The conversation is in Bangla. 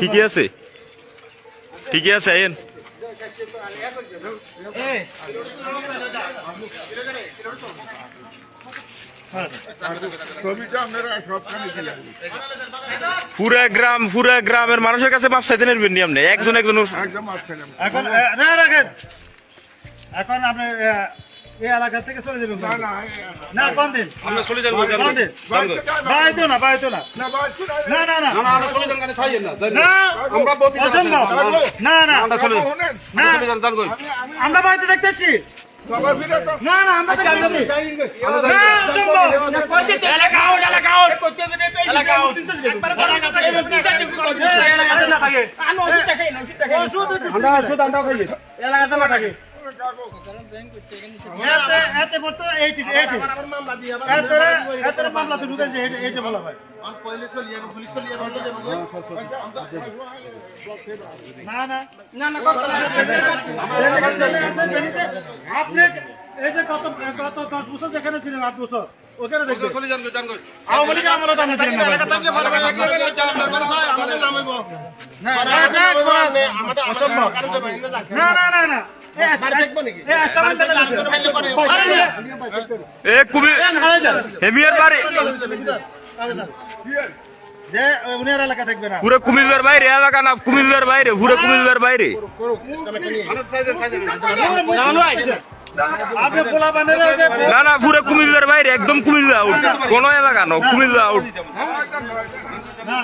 ঠিকই আছে? ঠিকই আছে আইন পুরা গ্রাম পুরা গ্রামের মানুষের কাছে মাপ চাইতে নেবেন নি আপনি? একজন একজন এখন রাখেন। এখন আপনি এই এলাকা থেকে চলে যাবেন না না না কোন দিন আমরা চলে যাব কোন দিন বাড়িতে যান না। বাড়াইতো না বাড়াইতো না না বাড়িতে যান না না না না না আমরা চলে যান না আমরা বলতে অসম্ভব না না আমরা চলে না চলে যান যান কই আমি আমি আমরা বাড়িতে দেখতেছি না এতে এতে মামলা তো ঢুকেছে এইটি বলা না আপনি এই যে গত গত দশ বছর যেখানে ছিলেন আট বছর ওখানে দেখবেন আওয়ামী লীগের আমলে তো আপনি ছিলেন না অসম্ভব। না, না, না, না। হেমিয়ার বাড়ি। পুরো কুমিল্লার বাইরে এলাকা না কুমিল্লার বাইরে পুরো কুমিল্লার না না পুরো কুমিল্লার বাইরে একদম কুমিল্লা আউট। কোন এলাকা না কুমিল্লা আউট। না।